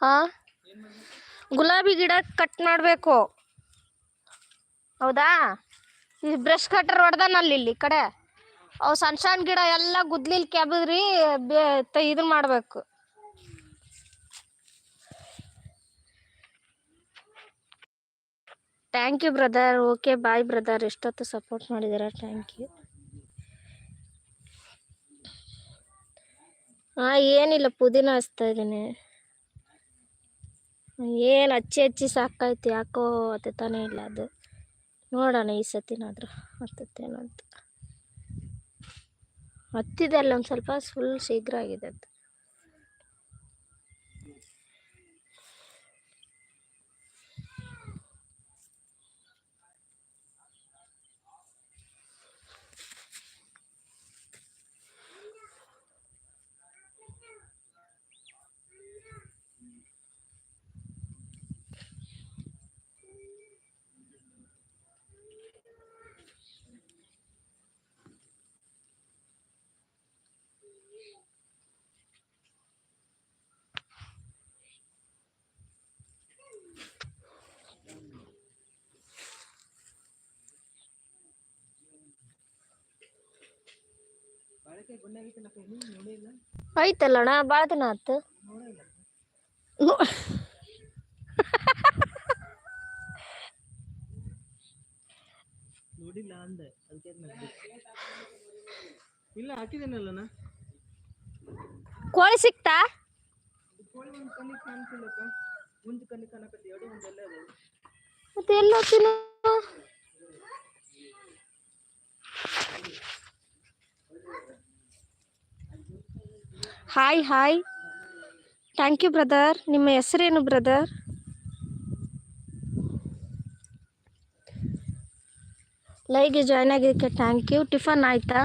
ಹಾ? ಗುಲಾಬಿ ಗಿಡ ಕಟ್ ಮಾಡಬೇಕು. ಹೌದಾ? ಈ ಬ್ರಷ್ ಕಟ್ಟರ್ ಹೊಡ್ದಾನಲ್ಲಿ ಇಲ್ಲಿ, ಕಡೆ. ಅವು ಸಣ್ಣ ಸಣ್ಣ ಗಿಡ ಎಲ್ಲ ಗುದ್ಲಿಲ್ ಕೆಬದ್ರಿ ಇದನ್ನ ಮಾಡಬೇಕು. Thank you brother okay bye brother ಎಷ್ಟೊತ್ತು ಸಪೋರ್ಟ್ ಮಾಡಿದ್ದೀರಾ ಥ್ಯಾಂಕ್ ಯು ಹಾಂ ಏನಿಲ್ಲ, ಪುದೀನ ಹಚ್ತಾ ಇದ್ದೀನಿ. ಏನು ಹಚ್ಚಿ ಹಚ್ಚಿ ಸಾಕೈತಿ ಯಾಕೋ ತಾನೇ ಇಲ್ಲ ಅದು. ನೋಡೋಣ ಈ ಸತಿನಾದ್ರು ಹತ್ತೇನಂತ ಹತ್ತಿದೆ ಅಲ್ಲ ಒಂದು ಸ್ವಲ್ಪ ಫುಲ್ ಶೀಘ್ರ ಆಗಿದೆ ಅದು. ಐತಲ್ಲಣ್ಣ ಭಾಳ ದಿನ ಆಯ್ತು ನೋ- ನೋಡಿಲ್ಲ ಅಂದೆ ಅದಕ್ಕೆ ಇಲ್ಲ ಹಾಕಿದ್ದೇನಲ್ಲನ ಕೋಳಿ ಸಿಕ್ತಾ? ಕೋಳಿ ಒಂದು hi hi thank you brother ನಿಮ್ಮ ಹೆಸರೇನು ಬ್ರದರ್ ಲೈಗೆ ಜಾಯ್ನ್ ಆಗಿದ್ದಕ್ಕೆ ಥ್ಯಾಂಕ್ ಯು ಟಿಫನ್ ಆಯ್ತಾ?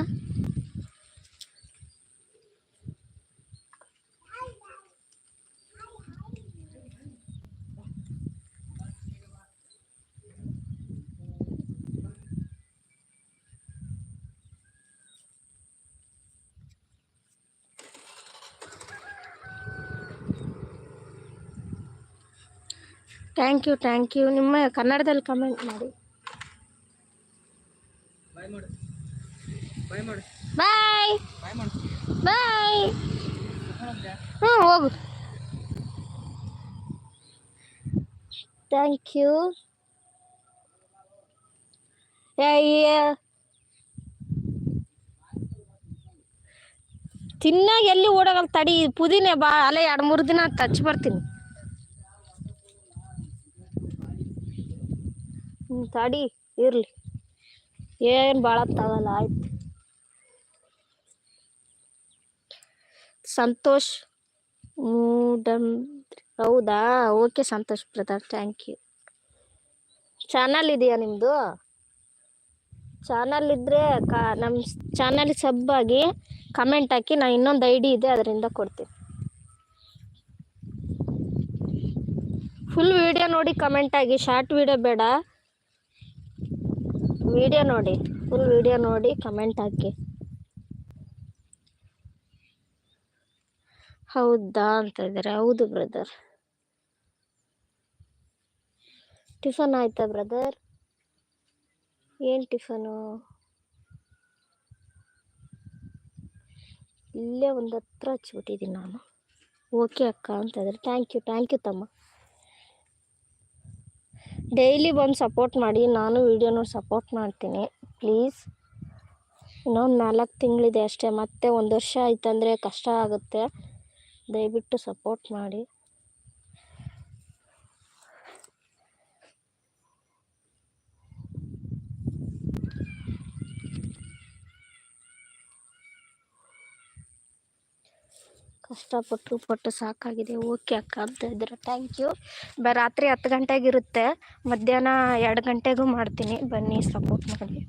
ಥ್ಯಾಂಕ್ ಯು ಥ್ಯಾಂಕ್ ಯು ನಿಮ್ಮ ಕನ್ನಡದಲ್ಲಿ ಕಮೆಂಟ್ ಮಾಡಿ. ಬಾಯ್ ಬಾಯ್? ಹ್ಞೂ ಹೋಗು. ಥ್ಯಾಂಕ್ ಯು ತಿನ್ನಾಗ ಎಲ್ಲಿ ಓಡೋಗಲ್ಲ ತಡಿ. ಪುದೀನೆ ಬಾ ಅಲ್ಲೇ ಎರಡು ಮೂರು ದಿನ ತಚ್ಚಿ ಬರ್ತೀನಿ. ಹ್ಞೂ ತಾಡಿ, ಇರಲಿ. ಏನು ಭಾಳ ತಗಲ್ಲ ಆಯ್ತು. ಸಂತೋಷ್ ಹೌದಾ? Okay Santosh Pratap thank you channel ಇದೆಯಾ ನಿಮ್ಮದು ಚಾನಲ್ ಇದ್ದರೆ ಕ ನಮ್ಮ ಚಾನಲ್ ಸಬ್ ಆಗಿ ಕಮೆಂಟ್ ಹಾಕಿ, ನಾ ಇನ್ನೊಂದು ಐ ಡಿ ಇದೆ, ಅದರಿಂದ ಕೊಡ್ತೀನಿ. ಫುಲ್ ವಿಡಿಯೋ ನೋಡಿ ಕಮೆಂಟ್ ಆಗಿ ಶಾರ್ಟ್ ವಿಡಿಯೋ ಬೇಡ. ವಿಡಿಯೋ ನೋಡಿ. ಫುಲ್ ವಿಡಿಯೋ ನೋಡಿ ಕಮೆಂಟ್ ಹಾಕಿ. ಹೌದಾ ಅಂತ ಇದ್ದಾರೆ ಹೌದು ಬ್ರದರ್ ಟಿಫನ್ ಆಯ್ತಾ ಬ್ರದರ್ ಏನು ಟಿಫನು ಇಲ್ಲೇ ಒಂದು ಹತ್ರ ಹಚ್ಬಿಟ್ಟಿದ್ದೀನಿ ನಾನು. ಓಕೆ ಅಕ್ಕ ಅಂತ ಇದ್ದಾರೆ ಥ್ಯಾಂಕ್ ಯು ಥ್ಯಾಂಕ್ ಯು ತಮ್ಮ. ಡೈಲಿ ಬಂದು ಸಪೋರ್ಟ್ ಮಾಡಿ, ನಾನು ವೀಡಿಯೋ ಸಪೋರ್ಟ್ ಮಾಡ್ತೀನಿ, ಪ್ಲೀಸ್. ಇನ್ನೊಂದು ನಾಲ್ಕು ತಿಂಗಳಿದೆ ಅಷ್ಟೇ, ಮತ್ತೆ ಒಂದು ವರ್ಷ ಆಯ್ತಂದರೆ ಕಷ್ಟ ಆಗುತ್ತೆ. ದಯವಿಟ್ಟು ಸಪೋರ್ಟ್ ಮಾಡಿ. ಕಷ್ಟಪಟ್ಟು ಪಟ್ಟು ಸಾಕಾಗಿದೆ. ಓಕೆ ಅಕ್ಕ ಅಂತ ಇದ್ರೆ. ಥ್ಯಾಂಕ್ ಯು ಬ, ರಾತ್ರಿ ಹತ್ತು ಗಂಟೆಗಿರುತ್ತೆ. ಮಧ್ಯಾಹ್ನ ಎರಡು ಗಂಟೆಗೂ ಮಾಡ್ತೀನಿ. ಬನ್ನಿ ಸಪೋರ್ಟ್ ಮಾಡಿ.